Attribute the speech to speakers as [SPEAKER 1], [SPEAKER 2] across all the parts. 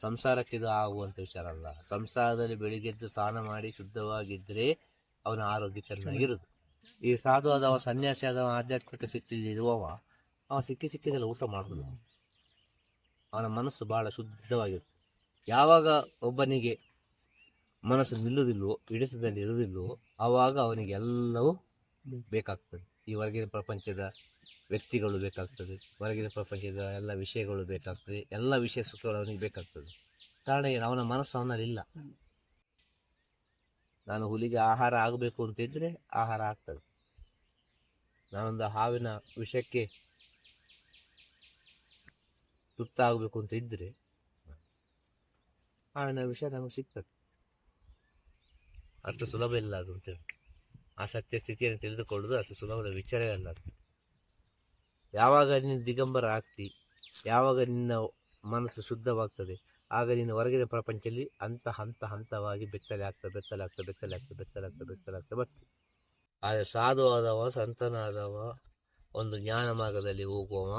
[SPEAKER 1] ಸಂಸಾರಕ್ಕೆ ಇದು ಆಗುವಂತ ವಿಚಾರ ಅಲ್ಲ ಸಂಸಾರದಲ್ಲಿ ಬೆಳಿಗ್ಗೆದ್ದು ಸ್ನಾನ ಮಾಡಿ ಶುದ್ಧವಾಗಿದ್ದರೆ ಅವನ ಆರೋಗ್ಯ ಚೆನ್ನಾಗಿರುದು ಈ ಸಾಧು ಆದವ ಸನ್ಯಾಸಿ ಆದವ ಆಧ್ಯಾತ್ಮಿಕ ಸ್ಥಿತಿಯಲ್ಲಿ ಇರುವವ ಅವ ಸಿಕ್ಕಿ ಸಿಕ್ಕಿದೆಲ್ಲ ಊಟ ಮಾಡ್ಬೋದು ಅವನ. ಮನಸ್ಸು ಬಹಳ ಶುದ್ಧವಾಗಿರುತ್ತೆ. ಯಾವಾಗ ಒಬ್ಬನಿಗೆ ಮನಸ್ಸು ನಿಲ್ಲುವುದಿಲ್ವೋ ಹಿಡಿತದಲ್ಲಿ ಇರುವುದಿಲ್ವೋ ಆವಾಗ ಅವನಿಗೆ ಎಲ್ಲವೂ ಬೇಕಾಗ್ತದೆ. ಈ ಹೊರಗಿನ ಪ್ರಪಂಚದ ವ್ಯಕ್ತಿಗಳು ಬೇಕಾಗ್ತದೆ. ಹೊರಗಿನ ಪ್ರಪಂಚದ ಎಲ್ಲ ವಿಷಯಗಳು ಬೇಕಾಗ್ತದೆ. ಎಲ್ಲ ವಿಷಯ ಸುಖಗಳು ಅವನಿಗೆ ಬೇಕಾಗ್ತದೆ. ಕಾರಣ ಏನು? ಅವನ ಮನಸ್ಸು ಅವನಲ್ಲಿಲ್ಲ. ನಾನು ಹುಲಿಗೆ ಆಹಾರ ಆಗಬೇಕು ಅಂತ ಇದ್ರೆ ಆಹಾರ ಆಗ್ತದೆ ನಾನೊಂದು ಹಾವಿನ ವಿಷಕ್ಕೆ ತುತ್ತಾಗಬೇಕು ಅಂತ ಇದ್ರೆ ಹಾವಿನ ವಿಷ ನಮಗೆ ಸಿಗ್ತದೆ. ಅಷ್ಟು ಸುಲಭ ಇಲ್ಲ ಅದು ಅಂತೇಳಿ ಆ ಸತ್ಯ ಸ್ಥಿತಿಯನ್ನು ತಿಳಿದುಕೊಳ್ಳುವುದು ಅಷ್ಟು ಸುಲಭದ ವಿಚಾರವೇ ಅಲ್ಲ ಯಾವಾಗ ನೀನು ದಿಗಂಬರ ಆಗ್ತಿ, ಯಾವಾಗ ನಿನ್ನ ಮನಸ್ಸು ಶುದ್ಧವಾಗ್ತದೆ, ಆಗ ನೀನು ಹೊರಗಿನ ಪ್ರಪಂಚದಲ್ಲಿ ಹಂತ ಹಂತ ಹಂತವಾಗಿ ಬೆತ್ತಲೆ ಆಗ್ತಾ ಬೆತ್ತಲೆ ಆಗ್ತಾ ಬೆತ್ತಲೆ ಆಗ್ತಾ ಬೆತ್ತಲೆ ಆಗ್ತಾ ಬೆತ್ತಲೆ ಆಗ್ತಾ ಬರ್ತಿ. ಆದರೆ ಸಾಧುವಾದವ, ಸಂತನಾದವ, ಒಂದು ಜ್ಞಾನ ಮಾರ್ಗದಲ್ಲಿ ಹೋಗುವವ,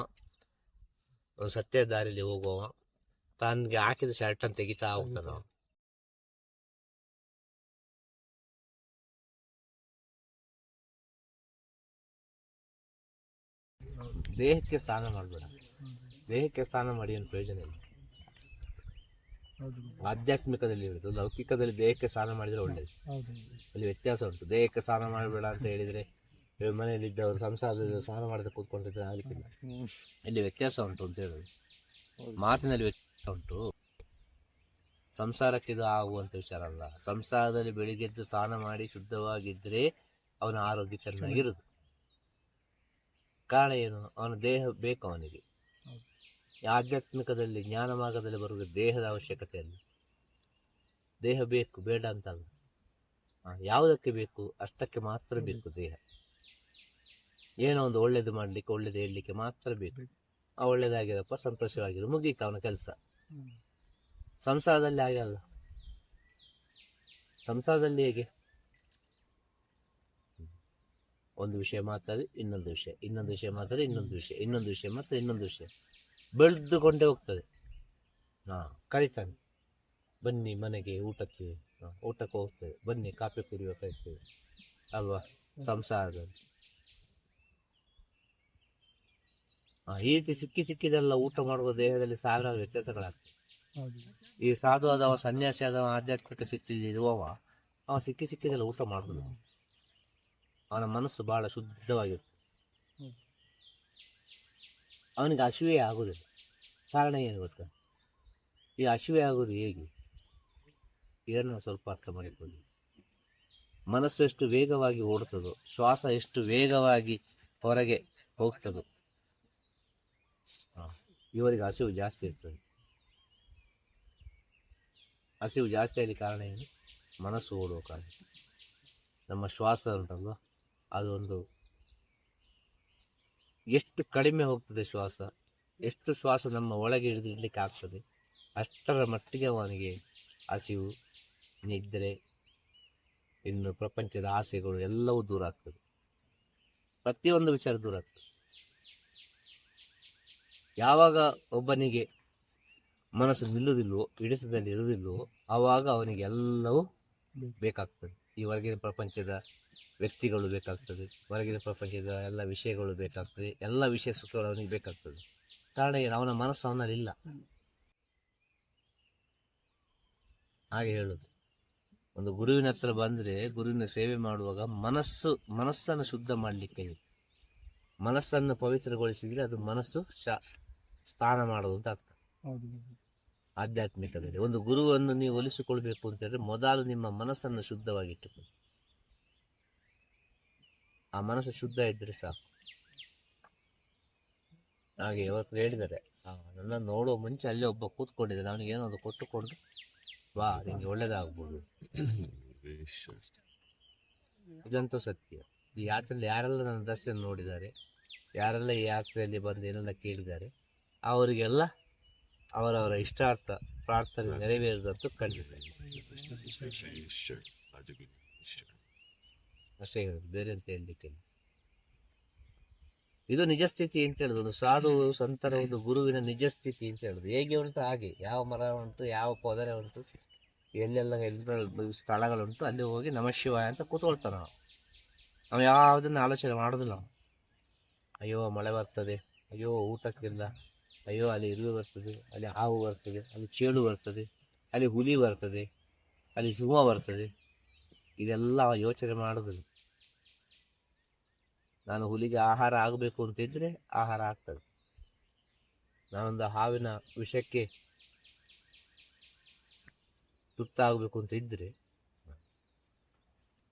[SPEAKER 1] ಒಂದು ಸತ್ಯ ದಾರಿಯಲ್ಲಿ ಹೋಗುವವ, ತನಗೆ ಹಾಕಿದ ಶರ್ಟನ್ನು ತೆಗಿತಾ ಹೋಗ್ತಾನ ದೇಹಕ್ಕೆ ಸ್ನಾನ ಮಾಡಬೇಡ. ದೇಹಕ್ಕೆ ಸ್ನಾನ ಮಾಡಿ ಏನು ಪ್ರಯೋಜನ ಇಲ್ಲ. ಆಧ್ಯಾತ್ಮಿಕದಲ್ಲಿ ಇರುವುದು ಲೌಕಿಕದಲ್ಲಿ ದೇಹಕ್ಕೆ ಸ್ನಾನ ಮಾಡಿದರೆ ಒಳ್ಳೇದು.
[SPEAKER 2] ಹೌದು.
[SPEAKER 1] ಅಲ್ಲಿ ವ್ಯತ್ಯಾಸ ಉಂಟು. ದೇಹಕ್ಕೆ ಸ್ನಾನ ಮಾಡಬೇಡ ಅಂತ ಹೇಳಿದ್ರೆ ಮನೆಯಲ್ಲಿದ್ದವರು ಮನೆಯಲ್ಲಿ ಇದ್ದವರು ಸಂಸಾರದಲ್ಲಿ ಸ್ನಾನ ಮಾಡದೆ ಕೂತ್ಕೊಂಡಿದ್ರೆ ಆಗಲಿಕ್ಕಿಲ್ಲ. ಇಲ್ಲಿ ವ್ಯತ್ಯಾಸ ಉಂಟು ಅಂತ ಹೇಳೋದು. ಮಾತಿನಲ್ಲಿ ವ್ಯತ್ಯಾಸ ಉಂಟು. ಸಂಸಾರಕ್ಕೆ ಇದು ಆಗುವಂತ ವಿಚಾರ ಅಲ್ಲ. ಸಂಸಾರದಲ್ಲಿ ಬೆಳಿಗ್ಗೆದ್ದು ಸ್ನಾನ ಮಾಡಿ ಶುದ್ಧವಾಗಿದ್ದರೆ ಅವನ ಆರೋಗ್ಯ ಚೆನ್ನಾಗಿರುದು ಕಾರಣ ಏನು ಅವನ ದೇಹ ಬೇಕು ಅವನಿಗೆ. ಆಧ್ಯಾತ್ಮಿಕದಲ್ಲಿ ಜ್ಞಾನ ಮಾರ್ಗದಲ್ಲಿ ಬರುವ ದೇಹದ ಅವಶ್ಯಕತೆ ಇಲ್ಲ ದೇಹ ಬೇಕು ಬೇಡ ಅಂತಲ್ಲ. ಯಾವುದಕ್ಕೆ ಬೇಕು? ಅಷ್ಟಕ್ಕೆ ಮಾತ್ರ ಬೇಕು ದೇಹ. ಏನೋ ಒಂದು ಒಳ್ಳೇದು ಮಾಡಲಿಕ್ಕೆ ಒಳ್ಳೇದು ಹೇಳಲಿಕ್ಕೆ ಮಾತ್ರ ಬೇಕು. ಆ ಒಳ್ಳೇದಾಗಿರಪ್ಪ ಸಂತೋಷವಾಗಿರು ಮುಗೀತು ಅವನ ಕೆಲಸ. ಸಂಸಾರದಲ್ಲಿ ಆಗಲ್ಲ ಸಂಸಾರದಲ್ಲಿ ಹೇಗೆ? ಒಂದು ವಿಷಯ ಮಾತಾಡಿ ಇನ್ನೊಂದು ವಿಷಯ. ಇನ್ನೊಂದು ವಿಷಯ ಮಾತಾಡಿ ಇನ್ನೊಂದು ವಿಷಯ. ಇನ್ನೊಂದು ವಿಷಯ ಮಾತ್ರ ಇನ್ನೊಂದು ವಿಷಯ. ಬೆಳೆದುಕೊಂಡೇ ಹೋಗ್ತದೆ. ಹಾಂ ಕರಿತಾನೆ. ಬನ್ನಿ ಮನೆಗೆ ಊಟಕ್ಕೆ. ಊಟಕ್ಕೆ ಹೋಗ್ತೇವೆ. ಬನ್ನಿ ಕಾಫಿ ಕುಡಿಬೇಕಾಗ್ತದೆ ಅಲ್ವಾ? ಸಂಸಾರದಲ್ಲಿ. ಹಾಂ ಈ ರೀತಿ ಸಿಕ್ಕಿ ಸಿಕ್ಕಿದೆಲ್ಲ ಊಟ ಮಾಡುವ ದೇಹದಲ್ಲಿ ಸಾವಿರಾರು ವ್ಯತ್ಯಾಸಗಳಾಗ್ತವೆ. ಈ ಸಾಧು ಆದವ ಸನ್ಯಾಸಿ ಆದವ ಆಧ್ಯಾತ್ಮಿಕ ಸ್ಥಿತಿಯಲ್ಲಿ ಇರುವವ ಅವ ಸಿಕ್ಕಿ ಸಿಕ್ಕಿದೆಲ್ಲ ಊಟ ಮಾಡುದು ಅವನ ಮನಸ್ಸು ಭಾಳ ಶುದ್ಧವಾಗಿರುತ್ತೆ. ಅವನಿಗೆ ಹಸಿವೆ ಆಗೋದಿಲ್ಲ ಕಾರಣ ಏನು ಗೊತ್ತಾ? ಈ ಹಸಿವೆ ಆಗೋದು ಹೇಗೆ? ಇದನ್ನು ಸ್ವಲ್ಪ ಅರ್ಥ ಮಾಡಿಕೊಳ್ಳಿ. ಮನಸ್ಸು ಎಷ್ಟು ವೇಗವಾಗಿ ಓಡುತ್ತದೋ ಶ್ವಾಸ ಎಷ್ಟು ವೇಗವಾಗಿ ಹೊರಗೆ ಹೋಗ್ತದೋ ಹಾ, ಇವರಿಗೆ ಹಸಿವು ಜಾಸ್ತಿ ಇರ್ತದೆ. ಹಸಿವು ಜಾಸ್ತಿ ಆಗಲಿ ಕಾರಣ ಏನು? ಮನಸ್ಸು ಓಡುವ ಕಾರಣ. ನಮ್ಮ ಶ್ವಾಸ ಉಂಟಲ್ವ? ಅದು ಒಂದು ಎಷ್ಟು ಕಡಿಮೆ ಹೋಗ್ತದೆ ಶ್ವಾಸ, ಎಷ್ಟು ಶ್ವಾಸ ನಮ್ಮ ಒಳಗೆ ಹಿಡಿದಿಡ್ಲಿಕ್ಕೆ ಆಗ್ತದೆ, ಅಷ್ಟರ ಮಟ್ಟಿಗೆ ಅವನಿಗೆ ಹಸಿವು ನಿದ್ರೆ ಇನ್ನು ಪ್ರಪಂಚದ ಆಸೆಗಳು ಎಲ್ಲವೂ ದೂರ ಆಗ್ತದೆ. ಪ್ರತಿಯೊಂದು ವಿಚಾರ ದೂರ ಆಗ್ತದೆ. ಯಾವಾಗ ಒಬ್ಬನಿಗೆ ಮನಸ್ಸು ನಿಲ್ಲುವುದಿಲ್ವೋ, ಹಿಡಿತದಲ್ಲಿ ಇರುವುದಿಲ್ವೋ, ಆವಾಗ ಅವನಿಗೆ ಎಲ್ಲವೂ ಬೇಕಾಗ್ತದೆ. ಈ ಹೊರಗಿನ ಪ್ರಪಂಚದ ವ್ಯಕ್ತಿಗಳು ಬೇಕಾಗ್ತದೆ. ಹೊರಗಿನ ಪ್ರಪಂಚದ ಎಲ್ಲ ವಿಷಯಗಳು ಬೇಕಾಗ್ತದೆ. ಎಲ್ಲ ವಿಷಯ ಸುಖಗಳು ಅವನಿಗೆ ಬೇಕಾಗ್ತದೆ. ಕಾರಣ ಏನು? ಅವನ ಮನಸ್ಸು ಅವನಲ್ಲಿಲ್ಲ. ಹಾಗೆ ಹೇಳೋದು. ಒಂದು ಗುರುವಿನ ಹತ್ರ ಬಂದ್ರೆ ಗುರುವಿನ ಸೇವೆ ಮಾಡುವಾಗ ಮನಸ್ಸು, ಮನಸ್ಸನ್ನು ಶುದ್ಧ ಮಾಡಲಿಕ್ಕೆ ಹೇಳಿ. ಮನಸ್ಸನ್ನು ಪವಿತ್ರಗೊಳಿಸಿದರೆ ಅದು ಮನಸ್ಸು ಶಾ ಸ್ನಾನ ಮಾಡೋದು ಅಂತ ಅರ್ಥ. ಆಧ್ಯಾತ್ಮಿಕದಲ್ಲಿ. ಒಂದು ಗುರುವನ್ನು ನೀವು ಒಲಿಸಿಕೊಳ್ಬೇಕು ಅಂತ ಹೇಳಿದ್ರೆ ಮೊದಲು ನಿಮ್ಮ ಮನಸ್ಸನ್ನು ಶುದ್ಧವಾಗಿಟ್ಟುಕೊಳ್ಳಿ. ಆ ಮನಸ್ಸು ಶುದ್ಧ ಇದ್ರೆ ಸಾಕು. ಹಾಗೆ ಇವತ್ತು ಹೇಳಿದ್ದಾರೆ ನನ್ನ ನೋಡೋ ಮುಂಚೆ ಅಲ್ಲೇ ಒಬ್ಬ ಕೂತ್ಕೊಂಡಿದ್ದಾನೆ. ಅವನಿಗೆ ಏನಾದ್ರು ಕೊಟ್ಟುಕೊಂಡು ವಾ ನಿಮಗೆ ಒಳ್ಳೇದಾಗ್ಬೋದು. ಇದಂತೂ ಸತ್ಯ. ಈ ಯಾತ್ರೆಯಲ್ಲಿ ಯಾರೆಲ್ಲ ನನ್ನ ದರ್ಶನ ನೋಡಿದ್ದಾರೆ, ಯಾರೆಲ್ಲ ಈ ಯಾತ್ರೆಯಲ್ಲಿ ಬಂದು ಏನೆಲ್ಲ ಕೇಳಿದ್ದಾರೆ, ಅವರಿಗೆಲ್ಲ ಅವರವರ ಇಷ್ಟಾರ್ಥ ಪ್ರಾರ್ಥನೆ ನೆರವೇರಿದಂತೂ ಖಂಡಿತ. ಅಷ್ಟೇ ಹೇಳೋದು ಬೇರೆ ಅಂತ ಹೇಳಲಿಕ್ಕೆ ಇದು ನಿಜ ಸ್ಥಿತಿ ಅಂತ ಹೇಳುದು ಒಂದು ಸಾಧು ಸಂತರ ಒಂದು ಗುರುವಿನ ನಿಜ ಸ್ಥಿತಿ ಅಂತ ಹೇಳುದು. ಹೇಗೆ ಉಂಟು ಹಾಗೆ ಯಾವ ಮರ ಉಂಟು ಯಾವ ಪೊದರೆ ಉಂಟು ಎಲ್ಲೆಲ್ಲ ಎಲ್ಲ ಸ್ಥಳಗಳುಂಟು ಅಲ್ಲಿ ಹೋಗಿ ನಮ ಶಿವಾಯ ಅಂತ ಕೂತ್ಕೊಳ್ತಾನೆ ನಾವು. ನಾವು ಯಾವುದನ್ನು ಆಲೋಚನೆ ಮಾಡೋದಿಲ್ಲ ನಾವು. ಅಯ್ಯೋ ಮಳೆ ಬರ್ತದೆ ಅಯ್ಯೋ ಊಟಕ್ಕಿಲ್ಲ ಅಯ್ಯೋ, ಅಲ್ಲಿ ಇರುವೆ ಬರ್ತದೆ, ಅಲ್ಲಿ ಹಾವು ಬರ್ತದೆ, ಅಲ್ಲಿ ಚೇಳು ಬರ್ತದೆ, ಅಲ್ಲಿ ಹುಲಿ ಬರ್ತದೆ, ಅಲ್ಲಿ ಸಿಂಹ ಬರ್ತದೆ. ಇದೆಲ್ಲ ಯೋಚನೆ ಮಾಡೋದಿಲ್ಲ ನಾನು ಹುಲಿಗೆ ಆಹಾರ ಆಗಬೇಕು ಅಂತಿದ್ರೆ ಆಹಾರ ಆಗ್ತದೆ. ನಾನೊಂದು ಹಾವಿನ ವಿಷಕ್ಕೆ ತುತ್ತಾಗಬೇಕು ಅಂತ ಇದ್ದರೆ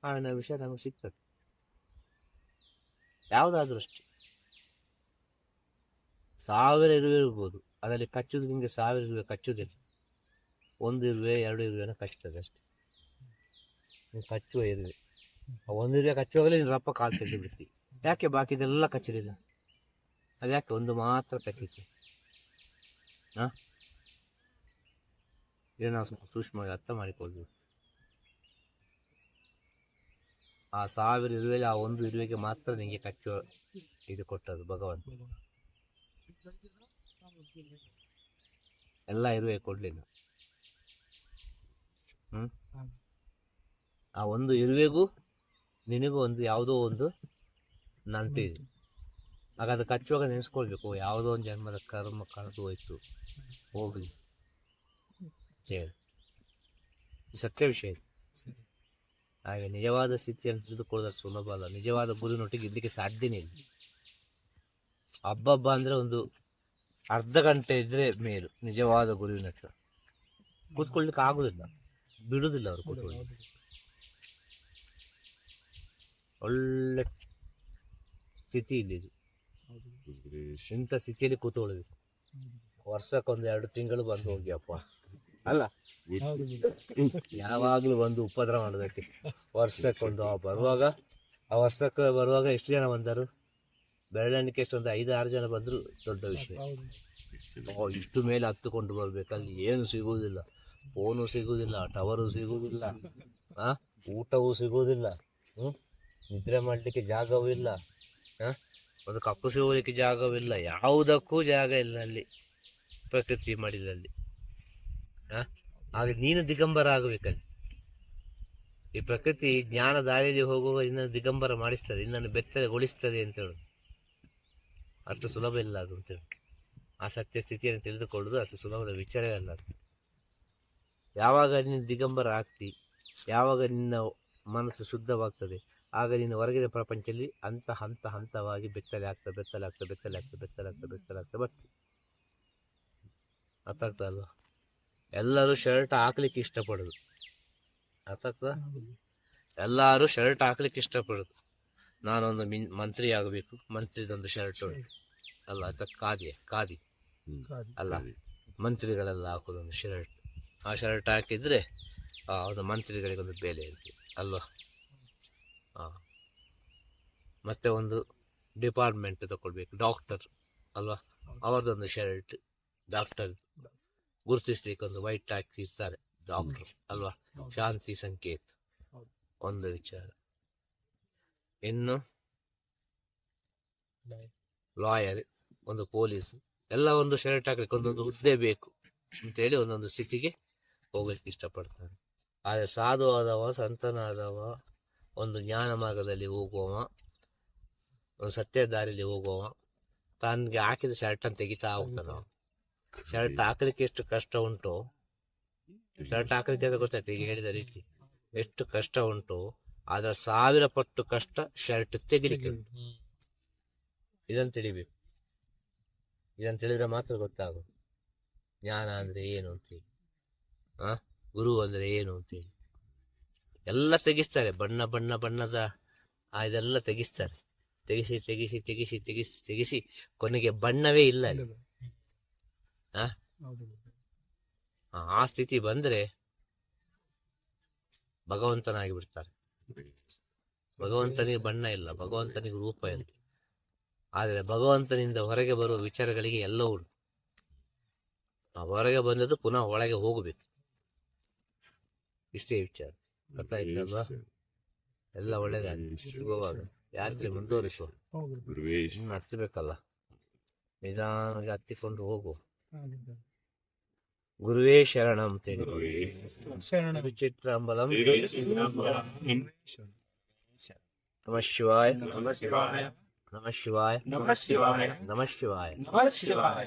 [SPEAKER 1] ಹಾವಿನ ವಿಷ ನಮಗೆ ಸಿಗ್ತದೆ. ಯಾವುದಾದ್ರೂ ಅಷ್ಟೇ. ಸಾವಿರ ಇರುವೆ ಇರ್ಬೋದು. ಅದರಲ್ಲಿ ಕಚ್ಚುದು ನಿಮಗೆ ಸಾವಿರ ಇರುವೆ, ಕಚ್ಚುದಿಲ್ಲ. ಒಂದು ಇರುವೆ, ಎರಡು ಇರುವೆನ ಕಚ್ತದೆ ಅಷ್ಟೆ. ನೀವು ಕಚ್ಚುವ ಇರುವೆ. ಒಂದು ಇರುವೆ ಕಚ್ಚುವಾಗಲೇ ನೀನು ರಪ್ಪ ಕಾಲು ತೆಗೆದು ಬಿಡ್ತಿ. ಯಾಕೆ ಬಾಕಿದೆಲ್ಲ ಕಚ್ಚಲಿಲ್ಲ ಅದು ಯಾಕೆ ಒಂದು ಮಾತ್ರ ಕಚ್ಚಿತ್ತು? ಹಾಂ? ಇದನ್ನು ನಾವು ಸೂಕ್ಷ್ಮವಾಗಿ ಅರ್ಥ ಮಾಡಿಕೊಳ್ಬೇಕು. ಆ ಸಾವಿರ ಇರುವೆಯಲ್ಲಿ ಆ ಒಂದು ಇರುವೆಗೆ ಮಾತ್ರ ನಿಮಗೆ ಕಚ್ಚುವ ಇದು ಕೊಟ್ಟದ್ದು ಭಗವಂತ. ಎಲ್ಲ ಇರುವೆ ಕೊಡಲಿ ಹ್ಮ್? ಆ ಒಂದು ಇರುವೆಗೂ ನಿನಗೂ ಒಂದು, ಯಾವುದೋ ಒಂದು ನಂಟಿದೆ ಆಗ ಅದು ಕಚ್ಚುವಾಗ ನೆನೆಸ್ಕೊಳ್ಬೇಕು. ಯಾವುದೋ ಒಂದು ಜನ್ಮದ ಕರ್ಮ ಕಳೆದು ಹೋಯ್ತು. ಹೋಗ್ಲಿ. ಹೇಳಿ. ಸತ್ಯ ವಿಷಯ ಇದು. ಹಾಗೆ ನಿಜವಾದ ಸ್ಥಿತಿಯನ್ನು ತಿಳಿದುಕೊಳ್ಳೋದು ಸುಲಭ ಅಲ್ಲ. ನಿಜವಾದ ಗುರಿನೊಟ್ಟಿಗೆ ಇರಲಿಕ್ಕೆ ಸಾಧ್ಯನೇ ಇಲ್ಲ. ಹಬ್ಬಬ್ಬ ಅಂದ್ರೆ ಒಂದು ಅರ್ಧ ಗಂಟೆ ಇದ್ರೆ ಮೇಲು ನಿಜವಾದ ಗುರುವಿನ ಹತ್ರ. ಕೂತ್ಕೊಳ್ಲಿಕ್ಕೆ ಆಗುದಿಲ್ಲ. ಬಿಡುದಿಲ್ಲ ಅವರು ಕೂತ್ಕೊಳ್ಳಿ. ಒಳ್ಳೆ ಸ್ಥಿತಿ ಇಲ್ಲಿ ಇದು. ಇಂಥ ಸ್ಥಿತಿಯಲ್ಲಿ ಕೂತ್ಕೊಳ್ಬೇಕು. ವರ್ಷಕ್ಕೊಂದು ಎರಡು ತಿಂಗಳು ಬಂದು ಹೋಗಿ ಅಪ್ಪ ಅಲ್ಲ ಯಾವಾಗಲೂ ಬಂದು ಉಪದ್ರ ಮಾಡೋದಕ್ಕೆ. ವರ್ಷಕ್ಕೊಂದು ಆ ಬರುವಾಗ ಆ ವರ್ಷಕ್ಕೆ ಬರುವಾಗ ಎಷ್ಟು ಜನ ಬಂದರು? ಬೆರಳೆಣಿಕೆ ಎಷ್ಟೊಂದು ಐದು ಆರು ಜನ ಬಂದರು ದೊಡ್ಡ ವಿಷಯ. ಓ ಇಷ್ಟು ಮೇಲೆ ಹತ್ತುಕೊಂಡು ಬರಬೇಕಲ್ಲಿ ಏನು ಸಿಗುವುದಿಲ್ಲ. ಫೋನು ಸಿಗುವುದಿಲ್ಲ ಟವರು ಸಿಗುವುದಿಲ್ಲ ಆ ಊಟವೂ ಸಿಗುವುದಿಲ್ಲ ಹ್ಞೂ ನಿದ್ರೆ ಮಾಡಲಿಕ್ಕೆ ಜಾಗವೂ ಇಲ್ಲ ಹಾಂ ಒಂದು ಕಪ್ಪು ಜಾಗವೂ ಜಾಗವಿಲ್ಲ ಯಾವುದಕ್ಕೂ ಜಾಗ ಇಲ್ಲ ಅಲ್ಲಿ ಪ್ರಕೃತಿ ಮಾಡಿದಲ್ಲಿ ಆ? ಹಾಗೆ ನೀನು ದಿಗಂಬರ ಆಗಬೇಕಲ್ಲಿ. ಈ ಪ್ರಕೃತಿ ಜ್ಞಾನ ದಾರಿಯಲ್ಲಿ ಹೋಗುವಾಗ ಇನ್ನನ್ನು ದಿಗಂಬರ ಮಾಡಿಸ್ತದೆ ಇನ್ನನ್ನು ಬೆತ್ತಲೆಗೊಳಿಸ್ತದೆ ಅಂತ ಹೇಳುದು ಅಷ್ಟು ಸುಲಭ ಇಲ್ಲ ಅದು ಅಂತೇಳಿ ಆ ಸತ್ಯ ಸ್ಥಿತಿಯನ್ನು ತಿಳಿದುಕೊಳ್ಳೋದು ಅಷ್ಟು ಸುಲಭದ ವಿಚಾರವೇ ಅಲ್ಲ ಅದು. ಯಾವಾಗ ನೀನು ದಿಗಂಬರ ಆಗ್ತಿ ಯಾವಾಗ ನಿನ್ನ ಮನಸ್ಸು ಶುದ್ಧವಾಗ್ತದೆ ಆಗ ನಿನ್ನ ಹೊರಗಿನ ಪ್ರಪಂಚದಲ್ಲಿ ಹಂತ ಹಂತ ಹಂತವಾಗಿ ಬೆತ್ತಲೆ ಆಗ್ತಾ ಬೆತ್ತಲೆ ಆಗ್ತಾ ಬೆತ್ತಲೆ ಆಗ್ತಾ ಬೆತ್ತಲೆ ಆಗ್ತಾ ಬೆತ್ತಲೆ ಆಗ್ತಾ ಬರ್ತಿ. ಅರ್ಥ ಆಗ್ತಾ ಅಲ್ವಾ ಎಲ್ಲರೂ ಶರ್ಟ್ ಹಾಕ್ಲಿಕ್ಕೆ ಇಷ್ಟಪಡೋದು. ಅರ್ಥ ಆಗ್ತದ ಎಲ್ಲರೂ ಶರ್ಟ್ ಹಾಕ್ಲಿಕ್ಕೆ ಇಷ್ಟಪಡೋದು. ನಾನೊಂದು ಮಿನ್ ಮಂತ್ರಿ ಆಗಬೇಕು. ಮಂತ್ರಿದೊಂದು ಶರ್ಟ್ ಅಲ್ಲ ಕಾದಿ ಖಾದಿ ಖಾದಿ. ಅಲ್ಲ ಮಂತ್ರಿಗಳೆಲ್ಲ ಹಾಕೋದೊಂದು ಶರ್ಟ್. ಆ ಶರ್ಟ್ ಹಾಕಿದರೆ ಆ ಒಂದು ಮಂತ್ರಿಗಳಿಗೊಂದು ಬೆಲೆ ಇರ್ತದೆ ಅಲ್ವಾ? ಹಾಂ ಮತ್ತೆ ಒಂದು ಡಿಪಾರ್ಟ್ಮೆಂಟ್ ತಗೊಳ್ಬೇಕು ಡಾಕ್ಟರ್. ಅಲ್ವಾ? ಅವರದೊಂದು ಶರ್ಟ್ ಡಾಕ್ಟರ್. ಗುರುತಿಸ್ಲಿಕ್ಕೆ ಒಂದು ವೈಟ್ ಹಾಕಿರ್ತಾರೆ ಡಾಕ್ಟರ್. ಅಲ್ವಾ? ಶಾಂತಿ ಸಂಕೇತ. ಒಂದು ವಿಚಾರ. ಇನ್ನು ಲಾಯರ್ ಒಂದು ಪೊಲೀಸ್ ಎಲ್ಲ ಒಂದು ಶರ್ಟ್ ಹಾಕ್ಲಿಕ್ಕೆ ಒಂದೊಂದು ಹುದ್ದೆ ಬೇಕು ಅಂತೇಳಿ ಒಂದೊಂದು ಸ್ಥಿತಿಗೆ ಹೋಗಲಿಕ್ಕೆ ಇಷ್ಟಪಡ್ತಾನೆ ಆದರೆ ಸಾಧು ಆದವ ಸಂತನಾದವ ಒಂದು ಜ್ಞಾನ ಮಾರ್ಗದಲ್ಲಿ ಹೋಗುವವ ಒಂದು ಸತ್ಯ ದಾರಿಯಲ್ಲಿ ಹೋಗುವವ ತನ್ಗೆ ಹಾಕಿದ ಶರ್ಟ್ ಅನ್ನು ತೆಗಿತಾ ಹೋಗ್ತಾನ ಶರ್ಟ್ ಹಾಕಲಿಕ್ಕೆ ಎಷ್ಟು ಕಷ್ಟ ಉಂಟು? ಶರ್ಟ್ ಹಾಕಲಿಕ್ಕೆ ಅಂತ ಗೊತ್ತಾಯ್ತು ಈಗ ಹೇಳಿದ ರೀತಿ. ಎಷ್ಟು ಕಷ್ಟ ಉಂಟು? ಅದರ ಸಾವಿರ ಪಟ್ಟು ಕಷ್ಟ ಶರ್ಟ್ ತೆಗಿಲಿಕ್ಕೆ. ಇದನ್ನು ತಿಳಿಬೇಕು. ಇದನ್ನು ತಿಳಿದ್ರೆ ಮಾತ್ರ ಗೊತ್ತಾಗೋದು. ಜ್ಞಾನ ಅಂದ್ರೆ ಏನು ಅಂತೇಳಿ. ಆ? ಗುರು ಅಂದ್ರೆ ಏನು ಅಂತೇಳಿ. ಎಲ್ಲ ತೆಗಿಸ್ತಾರೆ. ಬಣ್ಣ ಬಣ್ಣ ಬಣ್ಣದ ಆ ಇದೆಲ್ಲ ತೆಗಿಸ್ತಾರೆ. ತೆಗಿಸಿ ತೆಗಿಸಿ ತೆಗಿಸಿ ತೆಗಿಸಿ ತೆಗಿಸಿ ಕೊನೆಗೆ ಬಣ್ಣವೇ ಇಲ್ಲ ಆ ಸ್ಥಿತಿ ಬಂದ್ರೆ ಭಗವಂತನಾಗಿ ಬಿಡ್ತಾರೆ. ಭಗವಂತನಿಗೆ ಬಣ್ಣ ಇಲ್ಲ ಭಗವಂತನಿಗೆ ರೂಪ ಇಲ್ಲ. ಆದರೆ ಭಗವಂತನಿಂದ ಹೊರಗೆ ಬರುವ ವಿಚಾರಗಳಿಗೆ ಎಲ್ಲ ಉಂಟು. ಆ ಹೊರಗೆ ಬಂದದ್ದು ಪುನಃ ಒಳಗೆ ಹೋಗಬೇಕು. ಇಷ್ಟೇ ವಿಚಾರ. ಅರ್ಥ ಆಯ್ತಲ್ವಾ ಎಲ್ಲ ಒಳ್ಳೇದಾಗಲಿ. ಶುಭವಾಗ ಯಾತ್ರೆ ಮುಂದುವರಿಸುವ. ಹತ್ತಬೇಕಲ್ಲ. ನಿಧಾನವಾಗಿ ಹತ್ತಿಕೊಂಡು ಹೋಗು
[SPEAKER 2] ಹೌದು.
[SPEAKER 1] ಗುರುವೇ ಶರಣಂ ತೆಗೆ
[SPEAKER 3] ಗುರುವೇ
[SPEAKER 2] ಶರಣ
[SPEAKER 1] ವಿಚಿತ್ರಾಂಬಲಂ
[SPEAKER 3] ತಿರುಚಿದಂಬರಂ.
[SPEAKER 1] ನಮ ಶಿವಾಯ
[SPEAKER 3] ನಮಃ ಶಿವಾಯ
[SPEAKER 1] ನಮ ಶಿವಾಯ
[SPEAKER 3] ನಮಃ